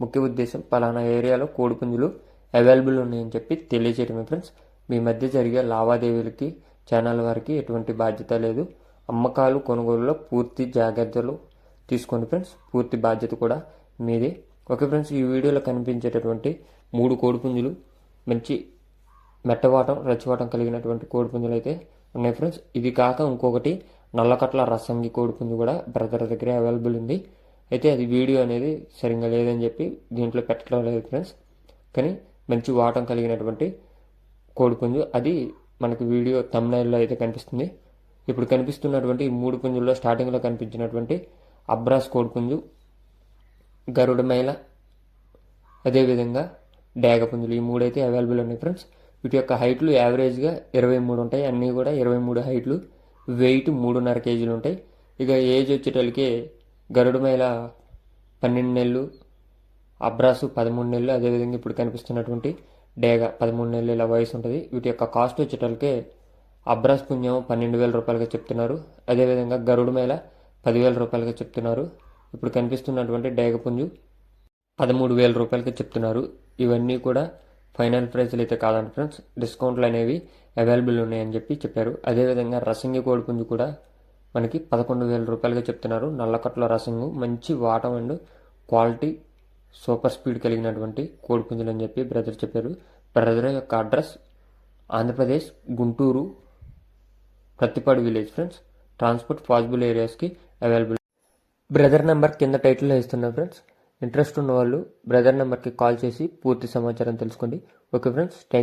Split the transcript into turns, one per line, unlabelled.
ముఖ్య ఉద్దేశం పలానా ఏరియాలో కోడిపుంజులు అవైలబుల్ ఉన్నాయని చెప్పి తెలియజేయడమే ఫ్రెండ్స్. మీ మధ్య జరిగే లావాదేవీలకి ఛానల్ వారికి ఎటువంటి బాధ్యత లేదు. అమ్మకాలు కొనుగోలులో పూర్తి జాగ్రత్తలు తీసుకోండి ఫ్రెండ్స్. పూర్తి బాధ్యత కూడా మీదే. ఓకే ఫ్రెండ్స్ ఈ వీడియోలో కనిపించేటటువంటి మూడు కోడిపుంజులు మంచి మెట్టవాటం రచ్చివాటం కలిగినటువంటి కోడిపుంజులు అయితే ఉన్నాయి ఫ్రెండ్స్. ఇది కాక ఇంకొకటి నల్లకట్ల రసంగి కోడిపుంజు కూడా బ్రదర్ దగ్గర అవైలబుల్ ఉంది. అయితే అది వీడియో అనేది సరిగ్గా లేదని చెప్పి దీంట్లో పెట్టడం లేదు ఫ్రెండ్స్ కానీ మంచి వాటం కలిగినటువంటి కోడిపుంజు అది మనకి వీడియో తమ్నైల్లో అయితే కనిపిస్తుంది. ఇప్పుడు కనిపిస్తున్నటువంటి ఈ మూడు పుంజుల్లో స్టార్టింగ్లో కనిపించినటువంటి అబ్రాస్ కోడిపుంజు గరుడమైల అదేవిధంగా డేగపుంజులు ఈ మూడైతే అవైలబుల్ ఉన్నాయి ఫ్రెండ్స్ వీటి యొక్క హైట్లు యావరేజ్గా ఇరవై మూడు ఉంటాయి. అన్నీ కూడా ఇరవై మూడు హైట్లు వెయిట్ మూడున్నర కేజీలు ఉంటాయి. ఇక ఏజ్ వచ్చేటోళ్ళకి గరుడుమైల పన్నెండు నెలలు అబ్రాసు పదమూడు నెలలు అదేవిధంగా ఇప్పుడు కనిపిస్తున్నటువంటి డేగ పదమూడు నెలలు ఇలా వయసు ఉంటుంది. వీటి యొక్క కాస్ట్ వచ్చేటోళ్ళకి అబ్రాస్ పుణ్యం పన్నెండు వేల రూపాయలుగా చెప్తున్నారు. అదేవిధంగా గరుడు మేళ పదివేల రూపాయలుగా చెప్తున్నారు. ఇప్పుడు కనిపిస్తున్నటువంటి డేగ పుంజు పదమూడు వేల రూపాయలకి చెప్తున్నారు. ఇవన్నీ కూడా ఫైనల్ ప్రైస్లు అయితే కాదండి ఫ్రెండ్స్. డిస్కౌంట్లు అనేవి అవైలబుల్ ఉన్నాయని చెప్పి చెప్పారు. అదేవిధంగా రసంగి కోడిపుంజు కూడా మనకి పదకొండు వేల రూపాయలుగా చెప్తున్నారు. నల్లకట్ల రసము మంచి వాటం అండ్ క్వాలిటీ సూపర్ స్పీడ్ కలిగినటువంటి కోడిపుంజులు అని చెప్పి బ్రదర్ చెప్పారు. బ్రదర్ యొక్క address Andhra Pradesh Guntur Prathipadu village friends. Transport possible ఏరియాస్కి available. Brother number కింద టైటిల్లో ఇస్తున్నా ఫ్రెండ్స్. ఇంట్రెస్ట్ ఉన్న వాళ్ళు బ్రదర్ నెంబర్కి కాల్ చేసి పూర్తి సమాచారం తెలుసుకోండి. Okay friends thank